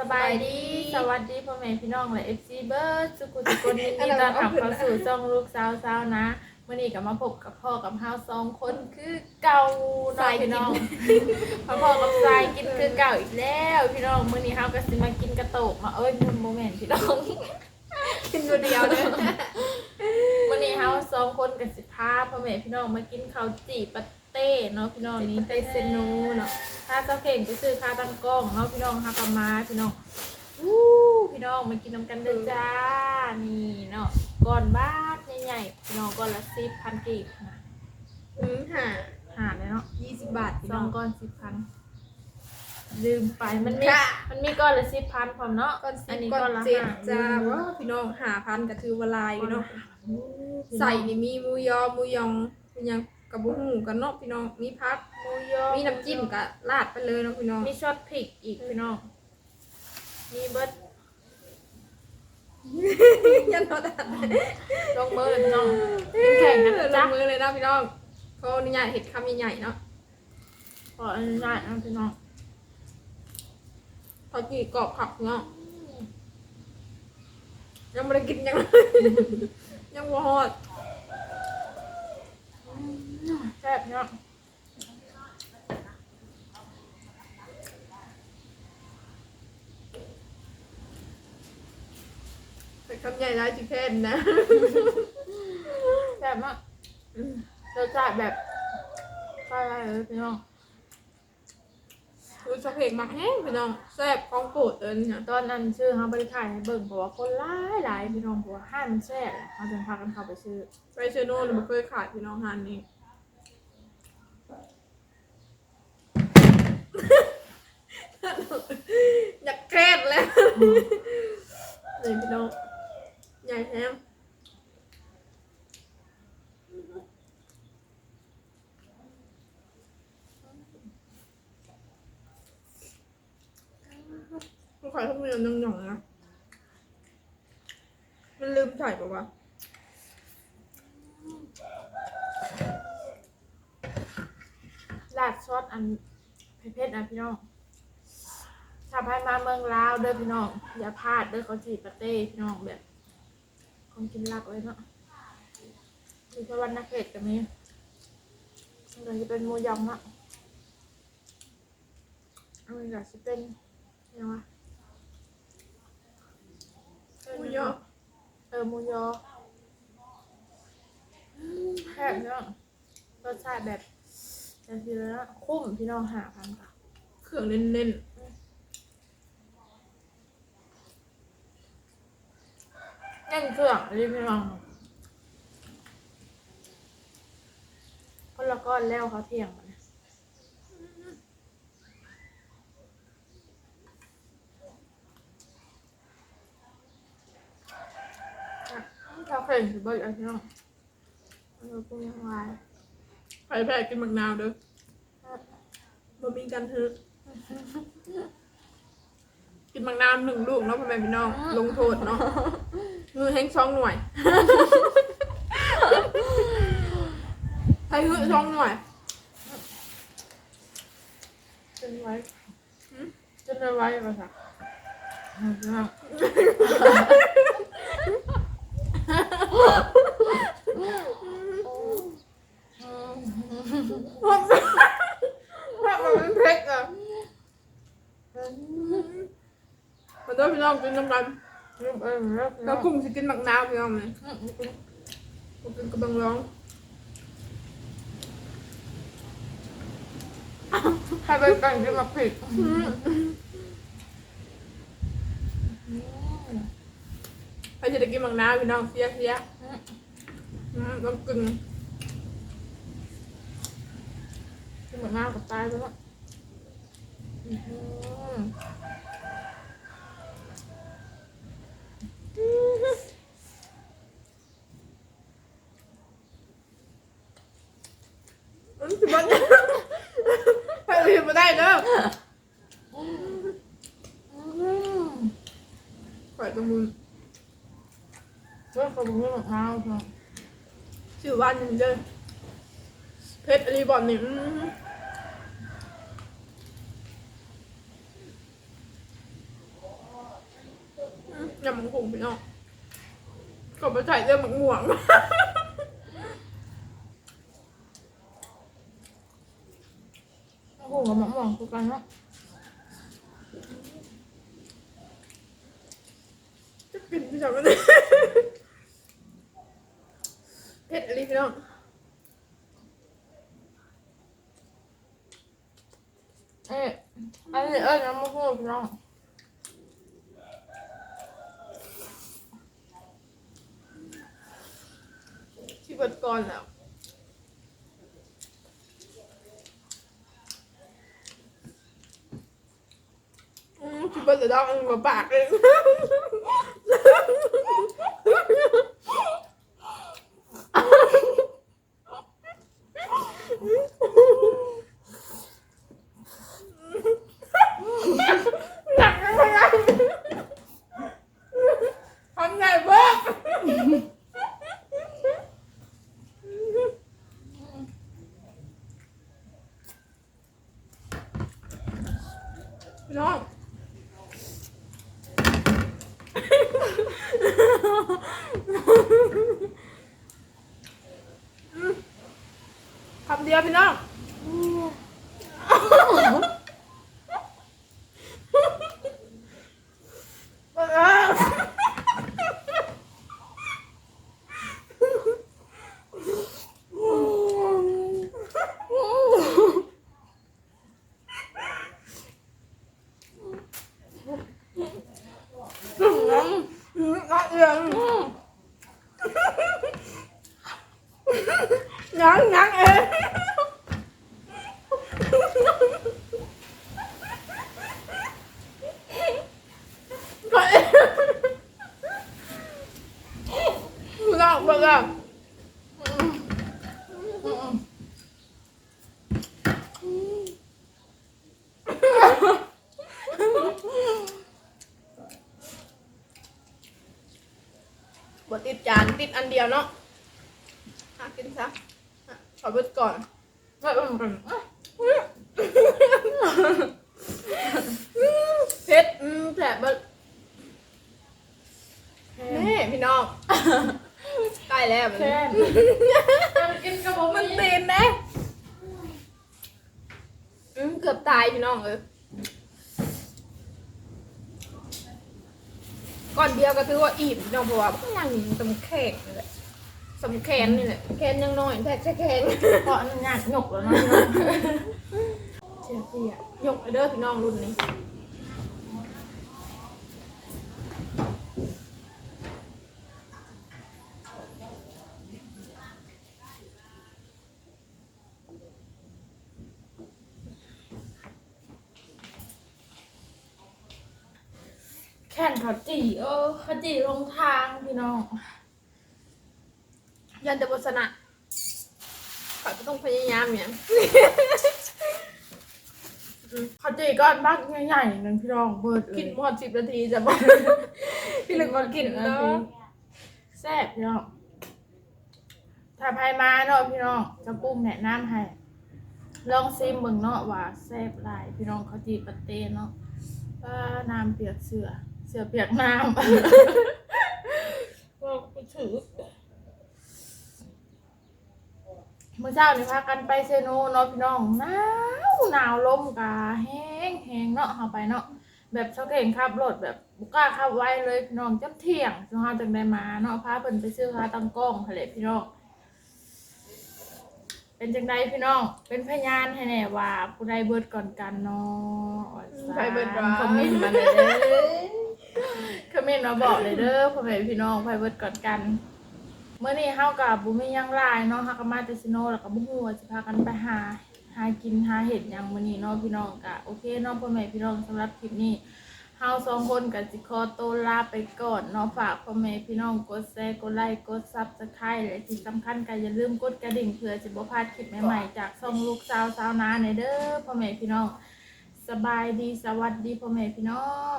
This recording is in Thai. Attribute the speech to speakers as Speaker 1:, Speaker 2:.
Speaker 1: สบายดี สวัสดีพ่อแม่พี่น้องและเอฟซีเบิร์ดสุกุสุกุนยินดีต้อนรับเข้าสู่ช่องลูกสาวสาวนะมื่อนี้ก็มาพบกับพ่อกับเฮาสองคนคือเก่าเน้องพี่น้องมาพ่อกับทรายกินคือเก่าอีกแล้ว พี่น้องมื่อนี้เฮาก็สิมากินกระโตกมาเอ้ยโมเมนต์พี่น้อง
Speaker 2: กินตัวเดียวเลย
Speaker 1: มื่อนี้เฮาสองคนกับสิพาพ่อแม่พี่น้องมากินข้าวจี่ปาเต้เนาะพี่น้องนี้เตเซนูเนาะถ้าเจ้าเข่งไปซื้อค่าตั้งกล้องเนาะพี่น้องฮากามาพี่น้องอู้พี่น้องมากินน้ำกันเด้อจ้านี่เนาะก้อนบ้านใหญ่ๆพี่น้องก้อนละสิบพันกีบนะ
Speaker 2: อืมค่ะ
Speaker 1: หาเลยเนาะ
Speaker 2: ยี่สิบบาทพี่
Speaker 1: ส
Speaker 2: น้
Speaker 1: อ
Speaker 2: องง
Speaker 1: ก้อนสิบพันลืมไปมันมี
Speaker 2: ค่ะ
Speaker 1: มันมีก้อนละสิบพันพร้อมเนาะ
Speaker 2: ก้อนสิ
Speaker 1: อั
Speaker 2: บ
Speaker 1: นนี้
Speaker 2: ก้
Speaker 1: ก้
Speaker 2: อ
Speaker 1: อน
Speaker 2: น
Speaker 1: ละ
Speaker 2: เจ็ด
Speaker 1: ห้า
Speaker 2: จ้า
Speaker 1: อู้
Speaker 2: ว้าวพี่น้องหาพันก็ถือว่าหลายอยู่เนาะ
Speaker 1: อู้
Speaker 2: ใส่นี่มีหมูยอหมูยองมีหยัง กับบุหูกันเนาะพี่น้อง มีพัก
Speaker 1: หมูยอ
Speaker 2: มีน้ำจิ้มก็ราดไปเลยเนาะพี่น้อง
Speaker 1: มีช็อตพริกอีกพี่น้อง มีเบิร์ด
Speaker 2: ยันรอดัด
Speaker 1: ลงมือเลยพี่น้องกินแข่งกันนะ
Speaker 2: ล
Speaker 1: จ๊ะ
Speaker 2: งมือเลยนะพี่น้องเขาอนุญาตเห็ดคำใหญ่ๆเนาะ
Speaker 1: ขออนุญาตนะพี่น้อง
Speaker 2: พอจีกรอบผักเนาะยังไม่ได้กินยัง ยังบ่ฮอด
Speaker 1: แซ่บเนาะ
Speaker 2: แต่คำใหญ่ได้จิแค่นนะ
Speaker 1: แซ่บมากรสชาติแบบอะไรเลยพี่น้อง
Speaker 2: คือสักเพลงมักแห้งพี่น้องแซ่บของโปรดเลยเนี่ย
Speaker 1: ตอนนั้นชื่อเขาบริขายให้เบิ่งเพราะว่าคนร้ายหลายพี่น้องเพราะว่าห้านมันแซ่บเขาจึงพากันเข้าไปซื้อ
Speaker 2: ไปเชโน่เลยไม่เคยขาดพี่น้องฮานนี้ อยากแคบแล้วเลยพี่น้องใหญ่แฮมลูกค้าทุกเมนูนึ่งหน่องนะ มันลืมใส่ปะวะ
Speaker 1: ลาดซอสอัน เผ็ดๆนะพี่น้องถ้าพายมาเมืองลาวเด้อพี่น้องอย่าพลาดเด้อเขาจีปาเต้พี่น้องแบบของกินหลักเลยเนาะมีสวรรค์นักเขตกับนี้มันก็จะเป็นมูยองเนาะอันนี้ก็จะเป็นยังไง
Speaker 2: มูยอ
Speaker 1: เออมูยอแซ่บเนาะรสชาติแบบ แต่ทีละคุ้มพี่น้องหาพันค่ะ
Speaker 2: เครื่องเน้น
Speaker 1: แน่นเครื่องรีบพี่น้องคนละก้อนแล้วเขาเที่ยงมาเนี่ยเขาเข่งสิเบิร์ดเอาพี่น้องเออเป็นยังไง
Speaker 2: ไปแพ้กินมะนาวเด้อบ่มีกันเถอะกินมะนาวหนึ่งลูกเนาะพ่อแม่พี่น้อง ลงโทษเนาะมือแห้งช่องหน่วยให้หื้อช่องหน่วย
Speaker 1: จนไว้
Speaker 2: หืม
Speaker 1: จนไว้มาสักพี่น้อง
Speaker 2: ว่าว่ามันเผ็ดอะขอโทษพี่น้องกินน้ำกัน
Speaker 1: เริ่มเอิ่มเริ่ม
Speaker 2: ก็คุ้มสิกินหมะนาวพี่น้องเลยกูกินกระบังร้อง
Speaker 1: ให้ไปกันที่มาผิด
Speaker 2: ใครจะได้กินหมะนาวพี่น้องเสียเสียต้องกิน
Speaker 1: คือ เหมือนหน้ากับตายไปแล้ว
Speaker 2: ไปอื่นมาได้เด้อข่อยตรงมือ
Speaker 1: เรื่องกระบุงเรื่องมะนาเนาะ
Speaker 2: ชื่อวันหนึงเด้อเพชรอรีบอนนี่อืม ยำมังคุงพี่น้องก็ไปใส่เรื่องหมักหม่วง
Speaker 1: โอ้โหกับมะม่วงคือกันเนาะ
Speaker 2: จะกินพี่ชอบกันเลยเผ็ดอะไรพี่น้อง
Speaker 1: เอ๊ะอันนี้เอ้ยน้ำมะม่วงพี่น้อง
Speaker 2: ที่เปิดก่อนแล้วอืมที่เปิดจะดองมาปากเอง หนักอะไรทำไงบ้าง พี่น้องคำเดียวพี่น้องนักเรียนยังยังเอง ก็เองน้องบอกว่าบติดจานติดอันเดียวเนาะหากินซะขอเบิดก่อน
Speaker 1: เป็นไรอะ
Speaker 2: เผ็ดแผลเบิด นี่พี่น้องใกล้แล้วมัน
Speaker 1: แค่กินกระบอก
Speaker 2: มั
Speaker 1: มันน
Speaker 2: ตีนนะอืมเกือบตายพี่น้องเออก่อนเดียวก็ถือว่าอิ่มพี่น้องเพราะว่านั่งสำแขนนี่แหละสำแขนนี่แหละแขนยังน้อยแท้จะแขน
Speaker 1: เพราะอันนี้งานหยกแล้วเนาะเชียร์เสีย
Speaker 2: ยกเด้อพี่น้องรุ่นนี้
Speaker 1: แข่งเขาจีเออเขาจีลงทางพี่น้อง
Speaker 2: ยันแต่บทสนะข้อยก็ต้องพยายามอย่าง
Speaker 1: เขาจีก้อนบักใหญ่ๆนึงพี่น้องเบิดเลย
Speaker 2: กินหมดสิบนาทีจะบอกพี่ลึกมากิน
Speaker 1: นะ
Speaker 2: เนาะ
Speaker 1: แซ่บพี่น้องถ้าภายมาเนาะพี่น้องจะกุ้งแนะนำให้ลองซิมเบิ่งเนาะว่าแซ่บหลายพี่น้องเขาจีปะเต้เนาะว่าน้ำเปียกเสือ เสือเปียกน้ำว่าไปถือเมื่อเช้านี่พากันไปเซโนเนาะพี่น้องหนาวหนาวลมกาแห้งแห้งเนาะเอาไปเนาะแบบเช้าเก่งขับรถแบบบุกล้าขับไวเลยพี่น้องจับเที่ยงจังหวะจังได้มาเนาะพาเพิ่นไปซื้อคาตังกล้องทะเลพี่น้องเป็นจังไดพี่น้อง เป็นพยานให้แน่ว่าผู้ใดเบิดก่อนกันเนาะ
Speaker 2: ใครเบิดวะ
Speaker 1: คอมเมนต์มาเลย เมเมนต์มาบอกเลยเด้อพ่อแม่พี่น้องใครเบิร์ดก่อนกัน เมื่อนี้เฮากับบุมียังหลายเนาะเฮาก็มาแต่ซิโนแล้วก็บ่ฮู้ว่าสิพากันไปหา หากินหาเห็ดหยังมื้อนี้เนาะพี่น้องก็โอเคเนาะพ่อแม่พี่น้องสำหรับคลิปนี้เฮาสองคนก็สิขอโตวลาไปก่อนเนาะฝากพ่อแม่พี่น้องกดแชร์กดไลค์กด Subscribe และที่สำคัญก็อย่าลืมกดกระดิ่งเพื่อสิบ่พลาดคลิปใหม่ๆจากช่องลูกสาวสาวนาในเด้อพ่อแม่พี่น้อง สบายดีสวัสดีพ่อแม่พี่น้อง